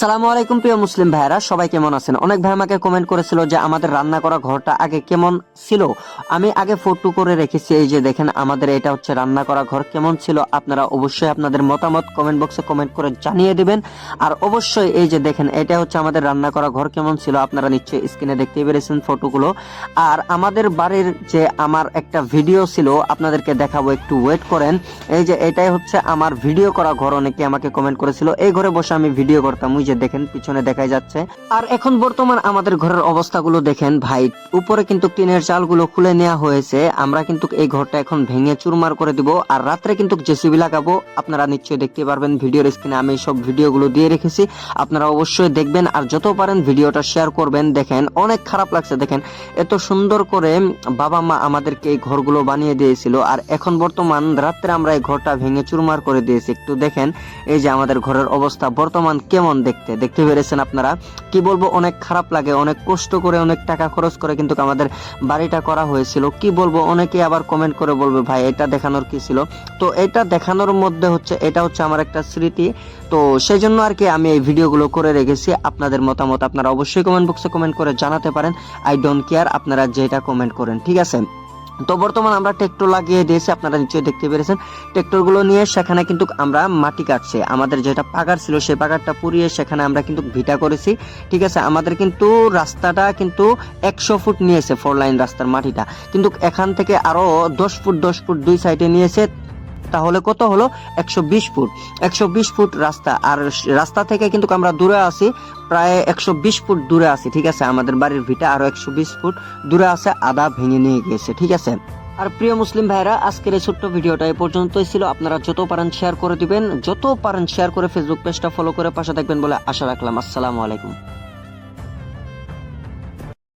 সালামু আলাইকুম প্রিয় মুসলিম ভাইরা সবাই কেমন আছেন? অনেক ভাই আমাকে কমেন্ট করেছিল যে আমাদের রান্না করা ঘরটা আগে কেমন ছিল। আমি আগে ফটো করে রেখেছি, এই যে দেখেন আমাদের এটা হচ্ছে রান্না করা ঘর কেমন ছিল। আপনারা অবশ্যই আপনাদের মতামত কমেন্ট বক্সে কমেন্ট করে জানিয়ে দিবেন। আর অবশ্যই এই যে দেখেন, এটা হচ্ছে আমাদের রান্না করা ঘর কেমন ছিল। আপনারা নিশ্চয়ই স্ক্রিনে দেখতেই পেরেছেন ফটোগুলো আর আমাদের বাড়ির যে আমার একটা ভিডিও ছিল, আপনাদেরকে দেখাবো, একটু ওয়েট করেন। এই যে এটাই হচ্ছে আমার ভিডিও করা ঘর, অনেকে আমাকে কমেন্ট করেছিল। এই ঘরে বসে আমি ভিডিও করতাম যে দেখেন, পিছনে দেখাই যাচ্ছে। আর এখন বর্তমান আমাদের ঘরের অবস্থাগুলো দেখেন, ভাই। উপরে কিন্তু টিনের চালগুলো খুলে নেওয়া হয়েছে। আমরা কিন্তু এই ঘরটা এখন ভেঙে চুরমার করে দিব। আর রাত্রে কিন্তু জেসিবি লাগাবো। আপনারা নিশ্চয়ই দেখতে পারবেন ভিডিওর স্ক্রিনে আমি সব ভিডিওগুলো দিয়ে রেখেছি। আপনারা অবশ্যই দেখবেন আর যত পারেন ভিডিওটা শেয়ার করবেন। দেখেন, অনেক খারাপ লাগছে। দেখেন, এত সুন্দর করে বাবা মা আমাদেরকে এই ঘরগুলো বানিয়ে দিয়েছিল। আর এখন বর্তমান রাত্রে আমরা এই ঘরটা ভেঙে চুরমার করে দিয়েছি। একটু দেখেন, এই যে আমাদের ঘরের অবস্থা বর্তমান কেমন দেখতে দেখতে পেরেছেন আপনারা? কি বলব, অনেক খারাপ লাগে, অনেক কষ্ট করে, অনেক টাকা খরচ করে কিন্তু আমাদের বাড়িটা করা হয়েছিল। কি বলব অনেকে আবার কমেন্ট করে বলবে, ভাই, এটা দেখানোর কি ছিল? তো এটা দেখানোর মধ্যে হচ্ছে, এটা হচ্ছে আমার একটা স্মৃতি। তো সেই জন্য আর কি আমি এই ভিডিওগুলো করে রেখেছি। আপনাদের মতামত আপনারা অবশ্যই কমেন্ট বক্সে কমেন্ট করে জানাতে পারেন। আই ডোন্ট কেয়ার আপনারা যেটা কমেন্ট করেন, ঠিক আছে? তো বর্তমান আমরা ট্রেক্টর লাগিয়ে দিয়েছি, আপনারা নিশ্চয়ই দেখতে পেরেছেন। ট্রেক্টরগুলো নিয়ে সেখানে কিন্তু আমরা মাটি কাটছি। আমাদের যেটা পাকার ছিল, সেই পাকারটা পুড়িয়ে সেখানে আমরা কিন্তু ভিটা করেছি। ঠিক আছে, আমাদের কিন্তু রাস্তাটা কিন্তু একশো ফুট নিয়েছে ফোর লাইন রাস্তার মাটিটা। কিন্তু এখান থেকে আরও দশ ফুট দশ ফুট দুই সাইডে নিয়েছে। তাহলে কত হলো? একশো বিশ ফুট। একশো বিশ ফুট রাস্তা। আর রাস্তা থেকে কিন্তু আমরা দূরে আছি, প্রায় একশো বিশ ফুট দূরে আছি, ঠিক আছে? আমাদের বাড়ির ভিটা আরও একশো বিশ ফুট দূরে আছে আদা ভেঙে নিয়ে গিয়েছে, ঠিক আছে? আর প্রিয় মুসলিম ভাইরা আজকের এই ছোট্ট ভিডিওটা এই পর্যন্তই ছিল। আপনারা যত পারেন শেয়ার করে দিবেন, যত পারেন শেয়ার করে ফেসবুক পেজটা ফলো করে পাশে থাকবেন বলে আশা রাখলাম। আসসালামু আলাইকুম।